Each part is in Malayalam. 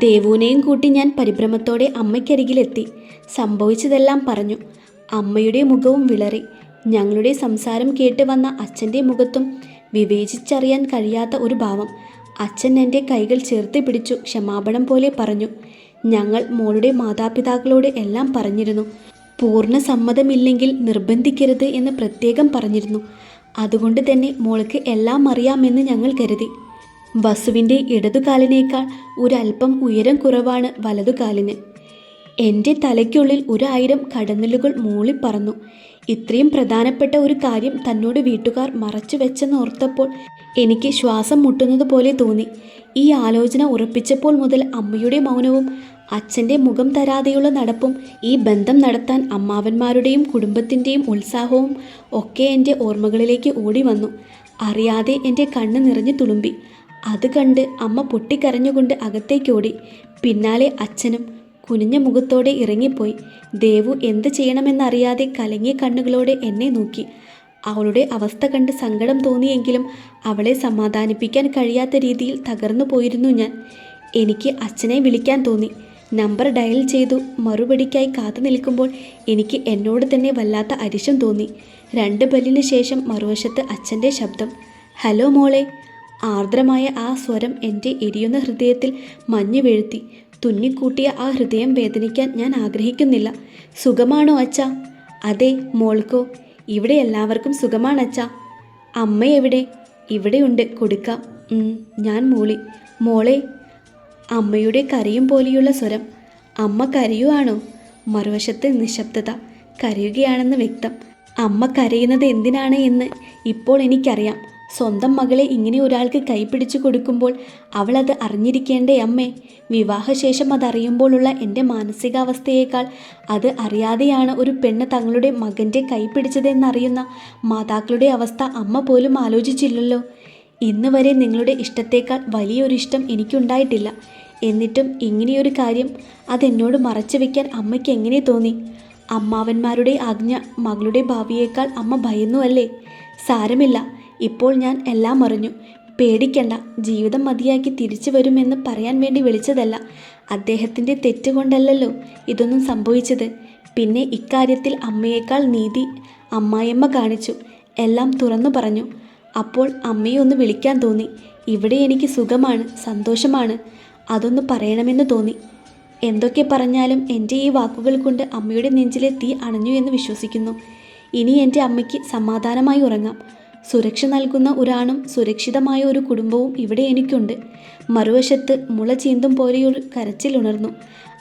ദേവുവിനെയും കൂട്ടി ഞാൻ പരിഭ്രമത്തോടെ അമ്മയ്ക്കരികിലെത്തി. സംഭവിച്ചതെല്ലാം പറഞ്ഞു. അമ്മയുടെ മുഖവും വിളറി. ഞങ്ങളുടെ സംസാരം കേട്ട് വന്ന അച്ഛന്റെ മുഖത്തും വിവേചിച്ചറിയാൻ കഴിയാത്ത ഒരു ഭാവം. അച്ഛൻ എന്റെ കൈകൾ ചേർത്ത് പിടിച്ചു ക്ഷമാപണം പോലെ പറഞ്ഞു. ഞങ്ങൾ മോളുടെ മാതാപിതാക്കളോട് എല്ലാം പറഞ്ഞിരുന്നു. പൂർണ സമ്മതമില്ലെങ്കിൽ നിർബന്ധിക്കരുത് എന്ന് പ്രത്യേകം പറഞ്ഞിരുന്നു. അതുകൊണ്ട് തന്നെ മോൾക്ക് എല്ലാം അറിയാമെന്ന് ഞങ്ങൾ കരുതി. വസുവിന്റെ ഇടതുകാലിനേക്കാൾ ഒരല്പം ഉയരം കുറവാണ് വലതുകാലിന്. എന്റെ തലയ്ക്കുള്ളിൽ ഒരായിരം കടന്നലുകൾ മൂളിപ്പറന്നു ഇത്രയും പ്രധാനപ്പെട്ട ഒരു കാര്യം തന്നോട് വീട്ടുകാർ മറച്ചു വെച്ചെന്ന് ഓർത്തപ്പോൾ എനിക്ക് ശ്വാസം മുട്ടുന്നത് പോലെ തോന്നി. ഈ ആലോചന ഉറപ്പിച്ചപ്പോൾ മുതൽ അമ്മയുടെ മൗനവും അച്ഛന്റെ മുഖം തരാതെയുള്ള നടപ്പും ഈ ബന്ധം നടത്താൻ അമ്മാവന്മാരുടെയും കുടുംബത്തിന്റെയും ഉത്സാഹവും ഒക്കെ എന്റെ ഓർമ്മകളിലേക്ക് ഓടി വന്നു അറിയാതെ എന്റെ കണ്ണ് നിറഞ്ഞു തുളുമ്പി. അത് കണ്ട് അമ്മ പൊട്ടിക്കരഞ്ഞുകൊണ്ട് അകത്തേക്കോടി. പിന്നാലെ അച്ഛനും കുനിഞ്ഞ മുഖത്തോടെ ഇറങ്ങിപ്പോയി. ദേവു എന്ത് ചെയ്യണമെന്നറിയാതെ കലങ്ങിയ കണ്ണുകളോടെ എന്നെ നോക്കി. അവളുടെ അവസ്ഥ കണ്ട് സങ്കടം തോന്നിയെങ്കിലും അവളെ സമാധാനിപ്പിക്കാൻ കഴിയാത്ത രീതിയിൽ തകർന്നു പോയിരുന്നു ഞാൻ. എനിക്ക് അച്ഛനെ വിളിക്കാൻ തോന്നി. നമ്പർ ഡയൽ ചെയ്തു മറുപടിക്കായി കാത്തു നിൽക്കുമ്പോൾ എനിക്ക് എന്നോട് തന്നെ വല്ലാത്ത അരിശം തോന്നി. രണ്ട് ബല്ലിന് ശേഷം മറുവശത്ത് അച്ഛന്റെ ശബ്ദം. ഹലോ മോളെ ആർദ്രമായ ആ സ്വരം എന്റെ എരിയുന്ന ഹൃദയത്തിൽ മഞ്ഞു വീഴ്ത്തി. തുന്നിക്കൂട്ടിയ ആ ഹൃദയം വേദനിക്കാൻ ഞാൻ ആഗ്രഹിക്കുന്നില്ല. സുഖമാണോ അച്ഛ? അതെ മോൾക്കോ ഇവിടെ എല്ലാവർക്കും സുഖമാണ് അച്ഛ. അമ്മ എവിടെ? ഇവിടെയുണ്ട് കൊടുക്കാം. ഞാൻ മൂളി. മോളെ അമ്മയുടെ കരയും പോലെയുള്ള സ്വരം. അമ്മ കരയുവാണോ? മറുവശത്ത് നിശബ്ദത കരയുകയാണെന്ന് വ്യക്തം. അമ്മ കരയുന്നത് എന്തിനാണ് എന്ന് ഇപ്പോൾ എനിക്കറിയാം. സ്വന്തം മകളെ ഇങ്ങനെ ഒരാൾക്ക് കൈപിടിച്ചു കൊടുക്കുമ്പോൾ അവൾ അത് അറിഞ്ഞിരിക്കേണ്ടേ അമ്മേ? വിവാഹശേഷം അതറിയുമ്പോഴുള്ള എന്റെ മാനസികാവസ്ഥയേക്കാൾ അത് അറിയാതെയാണ് ഒരു പെണ്ണ് തങ്ങളുടെ മകന്റെ കൈപ്പിടിച്ചതെന്നറിയുന്ന മാതാക്കളുടെ അവസ്ഥ അമ്മ പോലും ആലോചിച്ചില്ലല്ലോ. ഇന്ന് വരെ നിങ്ങളുടെ ഇഷ്ടത്തേക്കാൾ വലിയൊരു ഇഷ്ടം എനിക്കുണ്ടായിട്ടില്ല. എന്നിട്ടും ഇങ്ങനെയൊരു കാര്യം അതെന്നോട് മറച്ചു വയ്ക്കാൻ അമ്മയ്ക്ക് എങ്ങനെ തോന്നി? അമ്മാവന്മാരുടെ ആജ്ഞ മകളുടെ ഭാവിയേക്കാൾ അമ്മ ഭയന്നു അല്ലേ സാരമില്ല. ഇപ്പോൾ ഞാൻ എല്ലാം അറിഞ്ഞു. പേടിക്കണ്ട ജീവിതം മതിയാക്കി തിരിച്ചു വരുമെന്ന് പറയാൻ വേണ്ടി വിളിച്ചതല്ല. അദ്ദേഹത്തിന്റെ തെറ്റുകൊണ്ടല്ലല്ലോ ഇതൊന്നും സംഭവിച്ചത്. പിന്നെ ഇക്കാര്യത്തിൽ അമ്മയേക്കാൾ നീതി അമ്മായിയമ്മ കാണിച്ചു. എല്ലാം തുറന്നു പറഞ്ഞു. അപ്പോൾ അമ്മയെ ഒന്ന് വിളിക്കാൻ തോന്നി. ഇവിടെ എനിക്ക് സുഖമാണ് സന്തോഷമാണ്. അതൊന്ന് പറയണമെന്ന് തോന്നി. എന്തൊക്കെ പറഞ്ഞാലും എന്റെ ഈ വാക്കുകൾ കൊണ്ട് അമ്മയുടെ നെഞ്ചിലെ തീ അണഞ്ഞു എന്ന് വിശ്വസിക്കുന്നു. ഇനി എന്റെ അമ്മയ്ക്ക് സമാധാനമായി ഉറങ്ങാം. സുരക്ഷ നൽകുന്ന ഒരാണും സുരക്ഷിതമായ ഒരു കുടുംബവും ഇവിടെ എനിക്കുണ്ട്. മറുവശത്ത് മുള ചീന്തും പോലെയൊരു കരച്ചിലുണർന്നു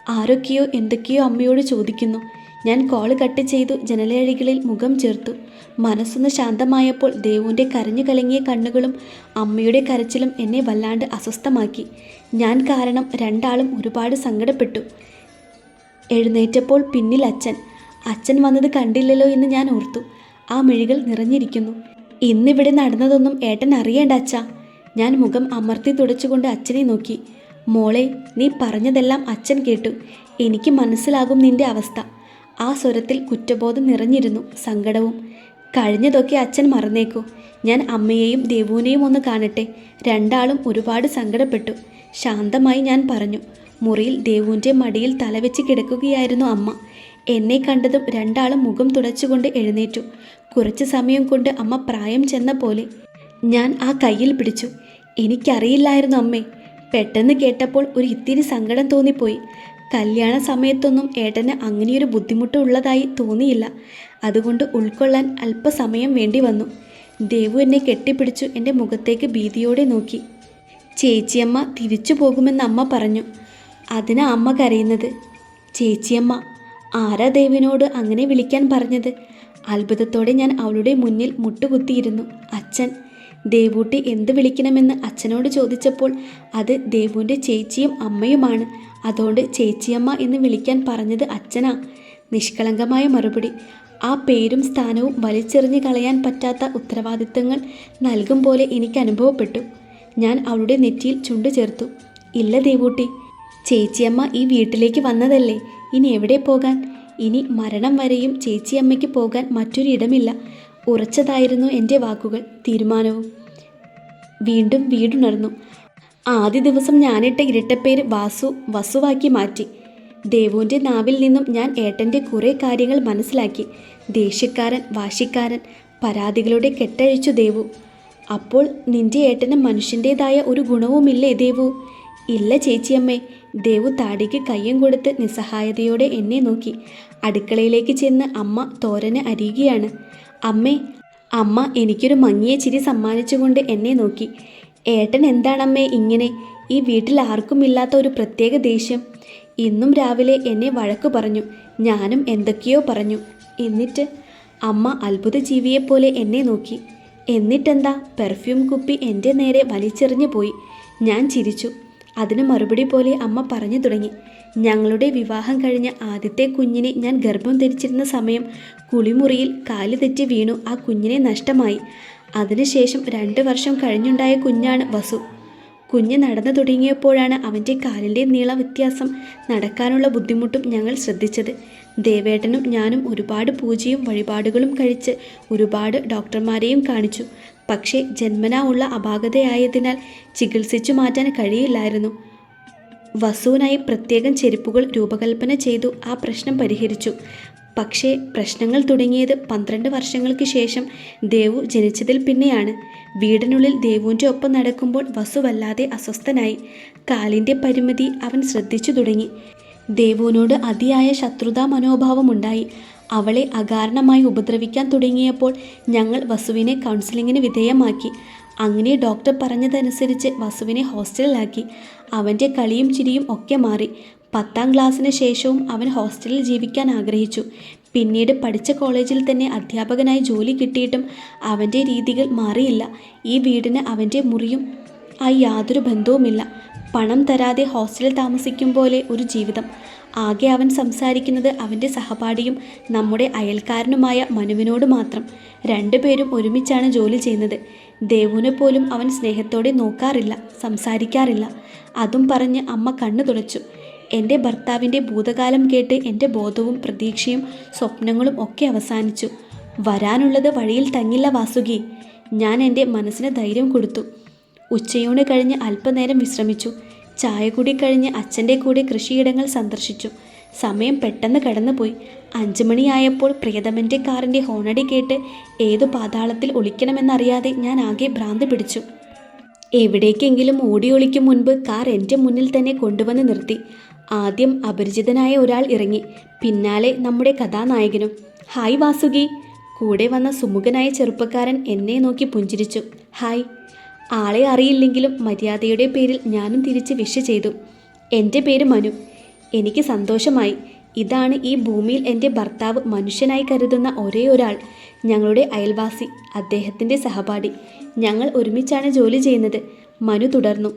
ആരൊക്കെയോ എന്തൊക്കെയോ അമ്മയോട് ചോദിക്കുന്നു. ഞാൻ കോൾ കട്ട് ചെയ്തു ജനലഴികളിൽ മുഖം ചേർത്തു. മനസ്സൊന്ന് ശാന്തമായപ്പോൾ ദേവുവിന്റെ കരഞ്ഞു കലങ്ങിയ കണ്ണുകളും അമ്മയുടെ കരച്ചിലും എന്നെ വല്ലാണ്ട് അസ്വസ്ഥമാക്കി. ഞാൻ കാരണം രണ്ടാളും ഒരുപാട് സങ്കടപ്പെട്ടു. എഴുന്നേറ്റപ്പോൾ പിന്നിൽ അച്ഛൻ. അച്ഛൻ വന്നത് കണ്ടില്ലല്ലോ എന്ന് ഞാൻ ഓർത്തു. ആ മിഴികൾ നിറഞ്ഞിരിക്കുന്നു. ഇന്നിവിടെ നടന്നതൊന്നും ഏട്ടൻ അറിയേണ്ട അച്ഛാ. ഞാൻ മുഖം അമർത്തി തുടച്ചുകൊണ്ട് അച്ഛനെ നോക്കി. മോളെ നീ പറഞ്ഞതെല്ലാം അച്ഛൻ കേട്ടു. എനിക്ക് മനസ്സിലാകും നിന്റെ അവസ്ഥ. ആ സ്വരത്തിൽ കുറ്റബോധം നിറഞ്ഞിരുന്നു സങ്കടവും. കഴിഞ്ഞതൊക്കെ അച്ഛൻ മറന്നേക്കൂ. ഞാൻ അമ്മയെയും ദേവുവിനെയും ഒന്ന് കാണട്ടെ. രണ്ടാളും ഒരുപാട് സങ്കടപ്പെട്ടു. ശാന്തമായി ഞാൻ പറഞ്ഞു മുറിയിൽ ദേവുവിന്റെ മടിയിൽ തലവെച്ച് കിടക്കുകയായിരുന്നു അമ്മ. എന്നെ കണ്ടതും രണ്ടാളും മുഖം തുടച്ചുകൊണ്ട് എഴുന്നേറ്റു. കുറച്ചു സമയം കൊണ്ട് അമ്മ പ്രായം ചെന്ന പോലെ ഞാൻ ആ കയ്യിൽ പിടിച്ചു. എനിക്കറിയില്ലായിരുന്നു അമ്മേ. പെട്ടെന്ന് കേട്ടപ്പോൾ ഒരു ഇത്തിരി സങ്കടം തോന്നിപ്പോയി. കല്യാണ സമയത്തൊന്നും ഏട്ടന് അങ്ങനെയൊരു ബുദ്ധിമുട്ട് ഉള്ളതായി തോന്നിയില്ല. അതുകൊണ്ട് ഉൾക്കൊള്ളാൻ അല്പസമയം വേണ്ടി വന്നു. ദേവു എന്നെ കെട്ടിപ്പിടിച്ചു എന്റെ മുഖത്തേക്ക് ഭീതിയോടെ നോക്കി. ചേച്ചിയമ്മ തിരിച്ചു പോകുമെന്ന് അമ്മ പറഞ്ഞു. അതിനാ അമ്മ കരയുന്നത്. ചേച്ചിയമ്മ ആരാ ദേവിനോട് അങ്ങനെ വിളിക്കാൻ പറഞ്ഞത്? അത്ഭുതത്തോടെ ഞാൻ അവളുടെ മുന്നിൽ മുട്ടുകുത്തിയിരുന്നു. അച്ഛൻ ദേവൂട്ടി എന്ത് വിളിക്കണമെന്ന് അച്ഛനോട് ചോദിച്ചപ്പോൾ അത് ദേവുവിന്റെ ചേച്ചിയും അമ്മയുമാണ്. അതുകൊണ്ട് ചേച്ചിയമ്മ എന്ന് വിളിക്കാൻ പറഞ്ഞത് അച്ഛനാ. നിഷ്കളങ്കമായ മറുപടി. ആ പേരും സ്ഥാനവും വലിച്ചെറിഞ്ഞു കളയാൻ പറ്റാത്ത ഉത്തരവാദിത്തങ്ങൾ നൽകും പോലെ എനിക്ക് അനുഭവപ്പെട്ടു. ഞാൻ അവളുടെ നെറ്റിയിൽ ചുണ്ടു ചേർത്തു. ഇല്ല ദേവൂട്ടി ചേച്ചിയമ്മ ഈ വീട്ടിലേക്ക് വന്നതല്ലേ? ഇനി എവിടെ പോകാൻ? ഇനി മരണം വരെയും ചേച്ചിയമ്മയ്ക്ക് പോകാൻ മറ്റൊരിടമില്ല. ഉറച്ചതായിരുന്നു എന്റെ വാക്കുകൾ. തീരുമാനവും. വീണ്ടും വീടുണർന്നു. ആദ്യ ദിവസം ഞാനിട്ട ഇരട്ടപ്പേര് വാസു വസുവാക്കി മാറ്റി. ദേവുവിന്റെ നാവിൽ നിന്നും ഞാൻ ഏട്ടന്റെ കുറേ കാര്യങ്ങൾ മനസ്സിലാക്കി. ദേഷ്യക്കാരൻ വാശിക്കാരൻ പരാതികളുടെ കെട്ടഴിച്ചു ദേവു. അപ്പോൾ നിന്റെ ഏട്ടന് മനുഷ്യന്റേതായ ഒരു ഗുണവുമില്ലേ ദേവു? ഇല്ല ചേച്ചിയമ്മേ. ദേവു താടിക്ക് കയ്യും കൊടുത്ത് നിസ്സഹായതയോടെ എന്നെ നോക്കി. അടുക്കളയിലേക്ക് ചെന്ന് അമ്മ തോരന് അരിയുകയാണ്. അമ്മേ അമ്മ എനിക്കൊരു മങ്ങിയ ചിരി സമ്മാനിച്ചുകൊണ്ട് എന്നെ നോക്കി. ഏട്ടൻ എന്താണമ്മേ ഇങ്ങനെ? ഈ വീട്ടിൽ ആർക്കുമില്ലാത്ത ഒരു പ്രത്യേക ദേഷ്യം. ഇന്നും രാവിലെ എന്നെ വഴക്ക് പറഞ്ഞു. ഞാനും എന്തൊക്കെയോ പറഞ്ഞു. എന്നിട്ട് അമ്മ അത്ഭുത ജീവിയെപ്പോലെ എന്നെ നോക്കി. എന്നിട്ടെന്താ? പെർഫ്യൂം കുപ്പി എന്റെ നേരെ വലിച്ചെറിഞ്ഞു പോയി. ഞാൻ ചിരിച്ചു. അതിന് മറുപടി പോലെ അമ്മ പറഞ്ഞു തുടങ്ങി. ഞങ്ങളുടെ വിവാഹം കഴിഞ്ഞ ആദ്യത്തെ കുഞ്ഞിനെ ഞാൻ ഗർഭം ധരിച്ചിരുന്ന സമയം കുളിമുറിയിൽ കാൽ തെറ്റി വീണു. ആ കുഞ്ഞിനെ നഷ്ടമായി. അതിനുശേഷം രണ്ട് വർഷം കഴിഞ്ഞുണ്ടായ കുഞ്ഞാണ് വസു. കുഞ്ഞ് നടന്നു തുടങ്ങിയപ്പോഴാണ് അവന്റെ കാലിന്റെ നീള വ്യത്യാസം നടക്കാനുള്ള ബുദ്ധിമുട്ടും ഞങ്ങൾ ശ്രദ്ധിച്ചത്. ദേവേട്ടനും ഞാനും ഒരുപാട് പൂജയും വഴിപാടുകളും കഴിച്ച് ഒരുപാട് ഡോക്ടർമാരെയും കാണിച്ചു. പക്ഷേ ജന്മനാ ഉള്ള അപാകതയായതിനാൽ ചികിത്സിച്ചു മാറ്റാൻ കഴിയില്ലായിരുന്നു. വസുവിനായി പ്രത്യേകം ചെരുപ്പുകൾ രൂപകൽപ്പന ചെയ്തു ആ പ്രശ്നം പരിഹരിച്ചു. പക്ഷേ പ്രശ്നങ്ങൾ തുടങ്ങിയത് പന്ത്രണ്ട് വർഷങ്ങൾക്ക് ശേഷം ദേവു ജനിച്ചതിൽ പിന്നെയാണ്. വീടിനുള്ളിൽ ദേവുവിന്റെ ഒപ്പം നടക്കുമ്പോൾ വസു വല്ലാതെ അസ്വസ്ഥനായി. കാലിന്റെ പരിമിതി അവൻ ശ്രദ്ധിച്ചു തുടങ്ങി. ദേവുവിനോട് അതിയായ ശത്രുതാ മനോഭാവമുണ്ടായി അവളെ അകാരണമായി ഉപദ്രവിക്കാൻ തുടങ്ങിയപ്പോൾ ഞങ്ങൾ വസുവിനെ കൗൺസിലിങ്ങിന് വിധേയമാക്കി. അങ്ങനെ ഡോക്ടർ പറഞ്ഞതനുസരിച്ച് വസുവിനെ ഹോസ്റ്റലിലാക്കി അവന്റെ കളിയും ചിരിയും ഒക്കെ മാറി. പത്താം ക്ലാസ്സിന് ശേഷവും അവൻ ഹോസ്റ്റലിൽ ജീവിക്കാൻ ആഗ്രഹിച്ചു. പിന്നീട് പഠിച്ച കോളേജിൽ തന്നെ അധ്യാപകനായി ജോലി കിട്ടിയിട്ടും അവന്റെ രീതികൾ മാറിയില്ല. ഈ വീടിന് അവന്റെ മുറിയും ആയി യാതൊരു ബന്ധവുമില്ല. പണം തരാതെ ഹോസ്റ്റലിൽ താമസിക്കും പോലെ ഒരു ജീവിതം. ആകെ അവൻ സംസാരിക്കുന്നത് അവന്റെ സഹപാഠിയും നമ്മുടെ അയൽക്കാരനുമായ മനുവിനോട് മാത്രം. രണ്ടുപേരും ഒരുമിച്ചാണ് ജോലി ചെയ്യുന്നത്. ദേവുവിനെ പോലും അവൻ സ്നേഹത്തോടെ നോക്കാറില്ല സംസാരിക്കാറില്ല. അതും പറഞ്ഞ് അമ്മ കണ്ണു തുടച്ചു. എന്റെ ഭർത്താവിന്റെ ഭൂതകാലം കേട്ട് എന്റെ ബോധവും പ്രതീക്ഷയും സ്വപ്നങ്ങളും ഒക്കെ അവസാനിച്ചു. വരാനുള്ളത് വഴിയിൽ തങ്ങില്ല വാസുകി. ഞാൻ എന്റെ മനസ്സിന് ധൈര്യം കൊടുത്തു. ഉച്ചയൂണ് കഴിഞ്ഞ് അല്പനേരം വിശ്രമിച്ചു. ചായ കൂടി കഴിഞ്ഞ് അച്ഛന്റെ കൂടെ കൃഷിയിടങ്ങൾ സന്ദർശിച്ചു. സമയം പെട്ടെന്ന് കടന്നുപോയി. അഞ്ചു മണിയായപ്പോൾ പ്രിയതമന്റെ കാറിന്റെ ഹോണടി കേട്ട് ഏതു പാതാളത്തിൽ ഒളിക്കണമെന്നറിയാതെ ഞാൻ ആകെ ഭ്രാന്ത് പിടിച്ചു. എവിടേക്കെങ്കിലും ഓടി ഒളിക്കും മുൻപ് കാർ എന്റെ മുന്നിൽ തന്നെ കൊണ്ടുവന്ന് നിർത്തി. ആദ്യം അപരിചിതനായ ഒരാൾ ഇറങ്ങി. പിന്നാലെ നമ്മുടെ കഥാനായകനും. ഹായ് വാസുകി. കൂടെ വന്ന സുമുഖനായ ചെറുപ്പക്കാരൻ എന്നെ നോക്കി പുഞ്ചിരിച്ചു. ഹായ്. ആളെ അറിയില്ലെങ്കിലും മര്യാദയുടെ പേരിൽ ഞാനും തിരിച്ച് വിഷ് ചെയ്തു. എന്റെ പേര് മനു. എനിക്ക് സന്തോഷമായി. ഇതാണ് ഈ ഭൂമിയിൽ എന്റെ ഭർത്താവ് മനുഷ്യനായി കരുതുന്ന ഒരേ ഒരാൾ. ഞങ്ങളുടെ അയൽവാസി അദ്ദേഹത്തിന്റെ സഹപാഠി. ഞങ്ങൾ ഒരുമിച്ചാണ് ജോലി ചെയ്യുന്നത്. മനു തുടർന്നു.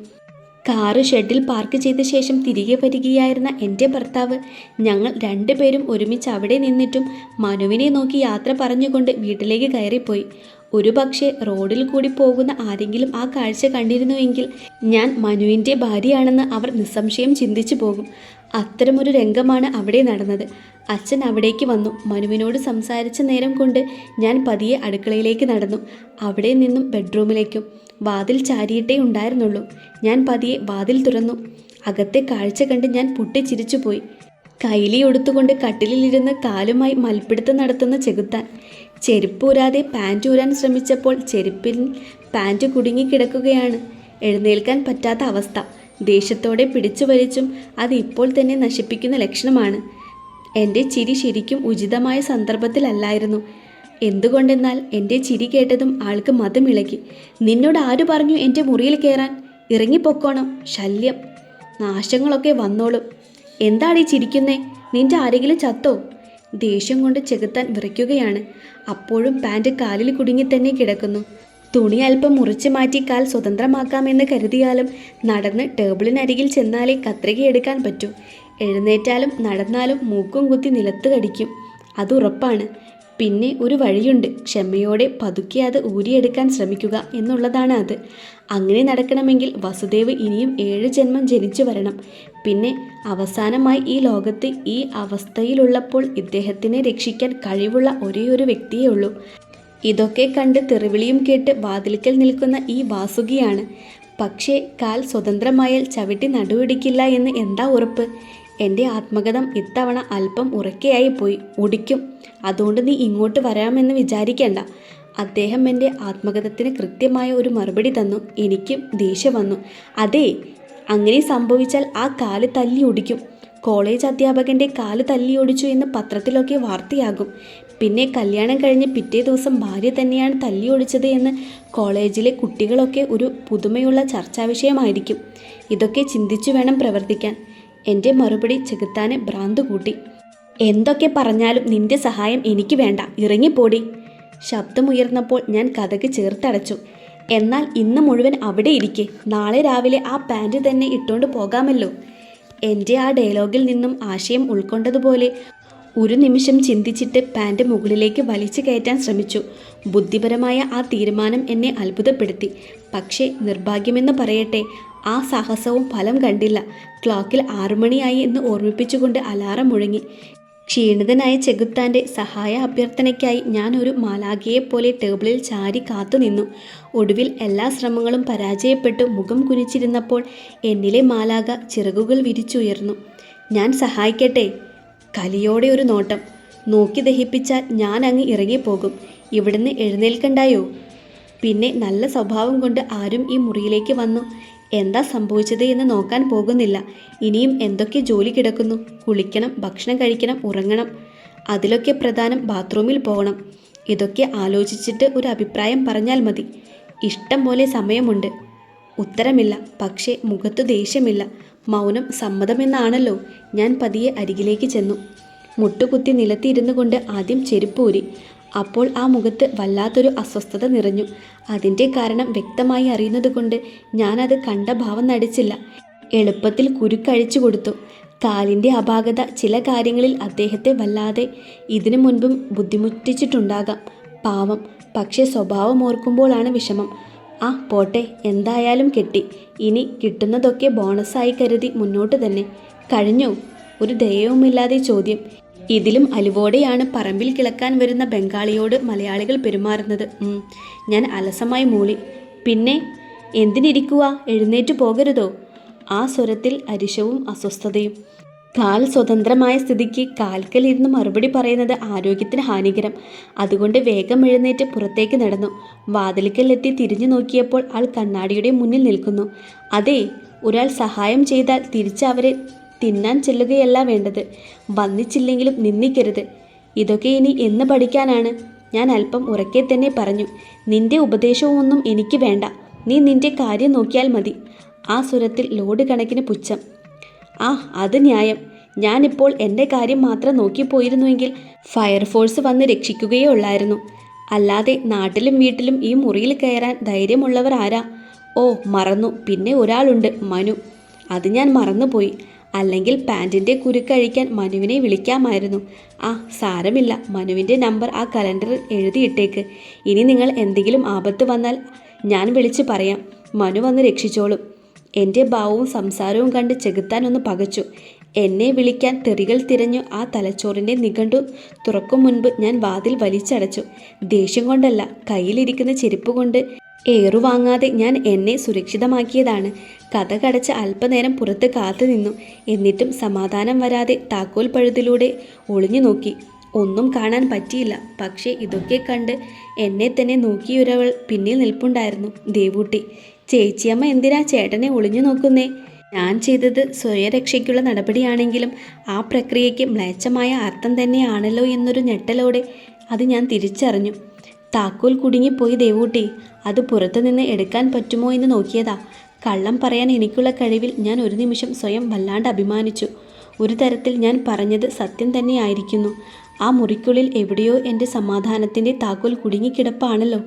കാറ് ഷെഡിൽ പാർക്ക് ചെയ്ത ശേഷം തിരികെ വരികയായിരുന്ന എന്റെ ഭർത്താവ് ഞങ്ങൾ രണ്ടുപേരും ഒരുമിച്ച് അവിടെ നിന്നിട്ടും മനുവിനെ നോക്കി യാത്ര പറഞ്ഞുകൊണ്ട് വീട്ടിലേക്ക് കയറിപ്പോയി. ഒരുപക്ഷെ റോഡിൽ കൂടി പോകുന്ന ആരെങ്കിലും ആ കാഴ്ച കണ്ടിരുന്നുവെങ്കിൽ ഞാൻ മനുവിന്റെ ഭാര്യയാണെന്ന് അവർ നിസ്സംശയം ചിന്തിച്ചു പോകും. അത്തരമൊരു രംഗമാണ് അവിടെ നടന്നത്. അച്ഛൻ അവിടേക്ക് വന്നു. മനുവിനോട് സംസാരിച്ച നേരം കൊണ്ട് ഞാൻ പതിയെ അടുക്കളയിലേക്ക് നടന്നു. അവിടെ നിന്നും ബെഡ്റൂമിലേക്കും വാതിൽ ചാരിയിട്ടേ ഉണ്ടായിരുന്നുള്ളൂ. ഞാൻ പതിയെ വാതിൽ തുറന്നു. അകത്തെ കാഴ്ച കണ്ട് ഞാൻ പൊട്ടിച്ചിരിച്ചുപോയി. കൈലി ഒടുത്തുകൊണ്ട് കട്ടിലിലിരുന്ന് കാലുമായി മൽപ്പിടുത്തം നടത്തുന്ന ചെകുത്താൻ. ചെരുപ്പ് പാന്റ് പാന്റ് ഊരാൻ ശ്രമിച്ചപ്പോൾ ചെരുപ്പിൽ പാന്റ് കുടുങ്ങിക്കിടക്കുകയാണ് എഴുന്നേൽക്കാൻ പറ്റാത്ത അവസ്ഥ. ദേഷ്യത്തോടെ പിടിച്ചു വലിച്ചും അത് ഇപ്പോൾ തന്നെ നശിപ്പിക്കുന്ന ലക്ഷണമാണ്. എന്റെ ചിരി ശരിക്കും ഉചിതമായ സന്ദർഭത്തിലല്ലായിരുന്നു. എന്തുകൊണ്ടെന്നാൽ എന്റെ ചിരി കേട്ടതും ആൾക്ക് മതമിളകി നിന്നോട് ആര് പറഞ്ഞു എന്റെ മുറിയിൽ കയറാൻ ഇറങ്ങിപ്പൊക്കോണം ശല്യം. നാശങ്ങളൊക്കെ വന്നോളും. എന്താടീ ചിരിക്കുന്നേ? നിന്റെ ആരെങ്കിലും ചത്തോ? ദേഷ്യം കൊണ്ട് ചെകുത്താൻ വിറയ്ക്കുകയാണ്. അപ്പോഴും പാന്റ് കാലിൽ കുടുങ്ങി തന്നെ കിടക്കുന്നു. തുണി അല്പം മുറിച്ചു മാറ്റി കാൽ സ്വതന്ത്രമാക്കാമെന്ന് കരുതിയാലും നടന്ന് ടേബിളിനരികിൽ ചെന്നാലേ കത്രികയെടുക്കാൻ പറ്റൂ. എഴുന്നേറ്റാലും നടന്നാലും മൂക്കും കുത്തി നിലത്ത് കടിക്കും. അത് ഉറപ്പാണ്. പിന്നെ ഒരു വഴിയുണ്ട്. ക്ഷമയോടെ പതുക്കെ അത് ഊരിയെടുക്കാൻ ശ്രമിക്കുക എന്നുള്ളതാണ് അത്. അങ്ങനെ നടക്കണമെങ്കിൽ വസുദേവ് ഇനിയും ഏഴ് ജന്മം ജനിച്ചു വരണം. പിന്നെ അവസാനമായി ഈ ലോകത്ത് ഈ അവസ്ഥയിലുള്ളപ്പോൾ ഇദ്ദേഹത്തിനെ രക്ഷിക്കാൻ കഴിവുള്ള ഒരേ ഒരു വ്യക്തിയേ ഉള്ളൂ. ഇതൊക്കെ കണ്ട് തെറിവിളിയും കേട്ട് വാതിൽക്കൽ നിൽക്കുന്ന ഈ വാസുകിയാണ്. പക്ഷേ കാൽ സ്വതന്ത്രമായാൽ ചവിട്ടി നടുവിടിക്കില്ല എന്ന് എന്താ ഉറപ്പ്? എന്റെ ആത്മകഥം ഇത്തവണ അല്പം ഉറക്കെയായി പോയി. ഒടിക്കും. അതുകൊണ്ട് നീ ഇങ്ങോട്ട് വരാമെന്ന് വിചാരിക്കേണ്ട. അദ്ദേഹം എന്റെ ആത്മകഥത്തിന് കൃത്യമായ ഒരു മറുപടി തന്നു. എനിക്കും ദേഷ്യം വന്നു. അതെ അങ്ങനെ സംഭവിച്ചാൽ ആ കാൽ തല്ലി ഒടിക്കും. കോളേജ് അധ്യാപകന്റെ കാൽ തല്ലി ഒടിച്ചു എന്ന് പത്രത്തിലൊക്കെ വാർത്തയാകും. പിന്നെ കല്യാണം കഴിഞ്ഞ് പിറ്റേ ദിവസം ഭാര്യ തന്നെയാണ് തല്ലി ഒടിച്ചത് എന്ന് കോളേജിലെ കുട്ടികളൊക്കെ ഒരു പുതുമയുള്ള ചർച്ചാ വിഷയമായിരിക്കും. ഇതൊക്കെ ചിന്തിച്ചു വേണം പ്രവർത്തിക്കാൻ. എന്റെ മറുപടി ചെകുത്താനെ ഭ്രാന്ത് കൂട്ടി. എന്തൊക്കെ പറഞ്ഞാലും നിന്റെ സഹായം എനിക്ക് വേണ്ട. ഇറങ്ങിപ്പോടി. ശബ്ദമുയർന്നപ്പോൾ ഞാൻ കഥക് ചേർത്തടച്ചു. എന്നാൽ ഇന്ന് മുഴുവൻ അവിടെ ഇരിക്കെ. നാളെ രാവിലെ ആ പാന്റ് തന്നെ ഇട്ടുകൊണ്ട് പോകാമല്ലോ. എന്റെ ആ ഡയലോഗിൽ നിന്നും ആശയം ഉൾക്കൊണ്ടതുപോലെ ഒരു നിമിഷം ചിന്തിച്ചിട്ട് പാന്റ് മുകളിലേക്ക് വലിച്ചു കയറ്റാൻ ശ്രമിച്ചു. ബുദ്ധിപരമായ ആ തീരുമാനം എന്നെ അത്ഭുതപ്പെടുത്തി. പക്ഷേ നിർഭാഗ്യമെന്ന് പറയട്ടെ ആ സാഹസവും ഫലം കണ്ടില്ല. ക്ലോക്കിൽ ആറുമണിയായി എന്ന് ഓർമ്മിപ്പിച്ചുകൊണ്ട് അലാറം മുഴങ്ങി. ക്ഷീണിതനായ ചെകുത്താന്റെ സഹായ അഭ്യർത്ഥനയ്ക്കായി ഞാൻ ഒരു മാലാഖയെ പോലെ ടേബിളിൽ ചാരി കാത്തുനിന്നു ഒടുവിൽ എല്ലാ ശ്രമങ്ങളും പരാജയപ്പെട്ടു മുഖം കുനിച്ചിരുന്നപ്പോൾ എന്നിലെ മാലാഖ ചിറകുകൾ വിരിച്ചുയർന്നു. ഞാൻ സഹായിക്കട്ടെ കലിയോടെ ഒരു നോട്ടം. നോക്കി ദഹിപ്പിച്ചാൽ ഞാൻ അങ്ങ് ഇറങ്ങിപ്പോകും. ഇവിടുന്ന് എഴുന്നേൽക്കണ്ടായോ പിന്നെ നല്ല സ്വഭാവം കൊണ്ട് ആരും ഈ മുറിയിലേക്ക് വന്നു. എന്താ സംഭവിച്ചത് എന്ന് നോക്കാൻ പോകുന്നില്ല. ഇനിയും എന്തൊക്കെ ജോലി കിടക്കുന്നു? കുളിക്കണം ഭക്ഷണം കഴിക്കണം ഉറങ്ങണം. അതിലൊക്കെ പ്രധാനം ബാത്റൂമിൽ പോകണം. ഇതൊക്കെ ആലോചിച്ചിട്ട് ഒരു അഭിപ്രായം പറഞ്ഞാൽ മതി. ഇഷ്ടം പോലെ സമയമുണ്ട്. ഉത്തരമില്ല. പക്ഷേ മുഖത്തു ദേഷ്യമില്ല. മൗനം സമ്മതമെന്നാണല്ലോ. ഞാൻ പതിയെ അരികിലേക്ക് ചെന്നു. മുട്ടുകുത്തി നിലത്തിരുന്നു കൊണ്ട് ആദ്യം ചെരുപ്പൂരി അപ്പോൾ ആ മുഖത്ത് വല്ലാത്തൊരു അസ്വസ്ഥത നിറഞ്ഞു. അതിന്റെ കാരണം വ്യക്തമായി അറിയുന്നതുകൊണ്ട് ഞാനത് കണ്ട ഭാവം നടിച്ചില്ല. എളുപ്പത്തിൽ കുരുക്കഴിച്ചു കൊടുത്തു. കാലിന്റെ അപാകത ചില കാര്യങ്ങളിൽ അദ്ദേഹത്തെ വല്ലാതെ ഇതിനു മുൻപും ബുദ്ധിമുട്ടിച്ചിട്ടുണ്ടാകാം. പാവം. പക്ഷേ സ്വഭാവം ഓർക്കുമ്പോഴാണ് വിഷമം. ആ പോട്ടെ. എന്തായാലും കെട്ടി. ഇനി കിട്ടുന്നതൊക്കെ ബോണസായി കരുതി മുന്നോട്ട് തന്നെ. കഴിഞ്ഞു. ഒരു ദയവുമില്ലാതെ ചോദ്യം. ഇതിലും അലുവോടെയാണ് പറമ്പിൽ കിളക്കാൻ വരുന്ന ബംഗാളിയോട് മലയാളികൾ പെരുമാറുന്നത്. ഞാൻ അലസമായി മൂളി. പിന്നെ എന്തിനിരിക്കുക എഴുന്നേറ്റ് പോകരുതോ? ആ സ്വരത്തിൽ അരിശവും അസ്വസ്ഥതയും. കാൽ സ്വതന്ത്രമായ സ്ഥിതിക്ക് കാൽക്കലിരുന്ന് മറുപടി പറയുന്നത് ആരോഗ്യത്തിന് ഹാനികരം. അതുകൊണ്ട് വേഗം എഴുന്നേറ്റ് പുറത്തേക്ക് നടന്നു. വാതിലിക്കലെത്തി തിരിഞ്ഞു നോക്കിയപ്പോൾ ആൾ കണ്ണാടിയുടെ മുന്നിൽ നിൽക്കുന്നു. അതെ ഒരാൾ സഹായം ചെയ്താൽ തിരിച്ച് അവരെ തിന്നാൻ ചെല്ലുകയല്ല വേണ്ടത്. വന്നിച്ചില്ലെങ്കിലും നിന്ദിക്കരുത് ഇതൊക്കെ ഇനി എന്ന് പഠിക്കാനാണ്. ഞാൻ അല്പം ഉറക്കെ തന്നെ പറഞ്ഞു. നിന്റെ ഉപദേശവുമൊന്നും എനിക്ക് വേണ്ട. നീ നിന്റെ കാര്യം നോക്കിയാൽ മതി. ആ സ്വരത്തിൽ ലോഡ് കണക്കിന് പുച്ഛം. ആ അത് ന്യായം. ഞാനിപ്പോൾ എന്റെ കാര്യം മാത്രം നോക്കിപ്പോയിരുന്നുവെങ്കിൽ ഫയർഫോഴ്സ് വന്ന് രക്ഷിക്കുകയേ ഉള്ളായിരുന്നു. അല്ലാതെ നാട്ടിലും വീട്ടിലും ഈ മുറിയിൽ കയറാൻ ധൈര്യമുള്ളവർ ആരാ? ഓ മറന്നു. പിന്നെ ഒരാളുണ്ട് മനു. അത് ഞാൻ മറന്നുപോയി. അല്ലെങ്കിൽ പാന്റിന്റെ കുരുക്കഴിക്കാൻ മനുവിനെ വിളിക്കാമായിരുന്നു. ആ സാരമില്ല. മനുവിന്റെ നമ്പർ ആ കലണ്ടറിൽ എഴുതിയിട്ടേക്ക്. ഇനി നിങ്ങൾ എന്തെങ്കിലും ആപത്ത് വന്നാൽ ഞാൻ വിളിച്ച് പറയാം. മനു വന്ന് രക്ഷിച്ചോളും. എന്റെ ഭാവവും സംസാരവും കണ്ട് ചെകുത്താൻ ഒന്ന് പകച്ചു. എന്നെ വിളിക്കാൻ തെറികൾ തിരഞ്ഞു ആ തലച്ചോറിന്റെ നിഘണ്ടു തുറക്കും മുൻപ് ഞാൻ വാതിൽ വലിച്ചടച്ചു. ദേഷ്യം കൊണ്ടല്ല കയ്യിലിരിക്കുന്ന ചെരുപ്പ് കൊണ്ട് ഏറുവാങ്ങാതെ ഞാൻ എന്നെ സുരക്ഷിതമാക്കിയതാണ്. കഥ കടച്ച് അല്പനേരം പുറത്ത് കാത്തു നിന്നു. എന്നിട്ടും സമാധാനം വരാതെ താക്കോൽ പഴുതിലൂടെ ഒളിഞ്ഞു നോക്കി. ഒന്നും കാണാൻ പറ്റിയില്ല. പക്ഷേ ഇതൊക്കെ കണ്ട് എന്നെ തന്നെ നോക്കിയൊരവൾ പിന്നിൽ നിൽപ്പുണ്ടായിരുന്നു. ദേവൂട്ടി ചേച്ചിയമ്മ എന്തിനാ ചേട്ടനെ ഒളിഞ്ഞു നോക്കുന്നേ? ഞാൻ ചെയ്തത് സ്വയരക്ഷയ്ക്കുള്ള നടപടിയാണെങ്കിലും ആ പ്രക്രിയയ്ക്ക് മ്ലേച്ഛമായ അർത്ഥം തന്നെയാണല്ലോ എന്നൊരു ഞെട്ടലോടെ അത് ഞാൻ തിരിച്ചറിഞ്ഞു. താക്കോൽ കുടുങ്ങിപ്പോയി ദേവൂട്ടി. അത് പുറത്തു നിന്ന് എടുക്കാൻ പറ്റുമോ എന്ന് നോക്കിയതാ. കള്ളം പറയാൻ എനിക്കുള്ള കഴിവിൽ ഞാൻ ഒരു നിമിഷം സ്വയം വല്ലാണ്ട് അഭിമാനിച്ചു. ഒരു തരത്തിൽ ഞാൻ പറഞ്ഞത് സത്യം തന്നെയായിരിക്കുന്നു. ആ മുറിക്കുള്ളിൽ എവിടെയോ എന്റെ സമാധാനത്തിന്റെ താക്കോൽ കുടുങ്ങിക്കിടപ്പാണല്ലോ.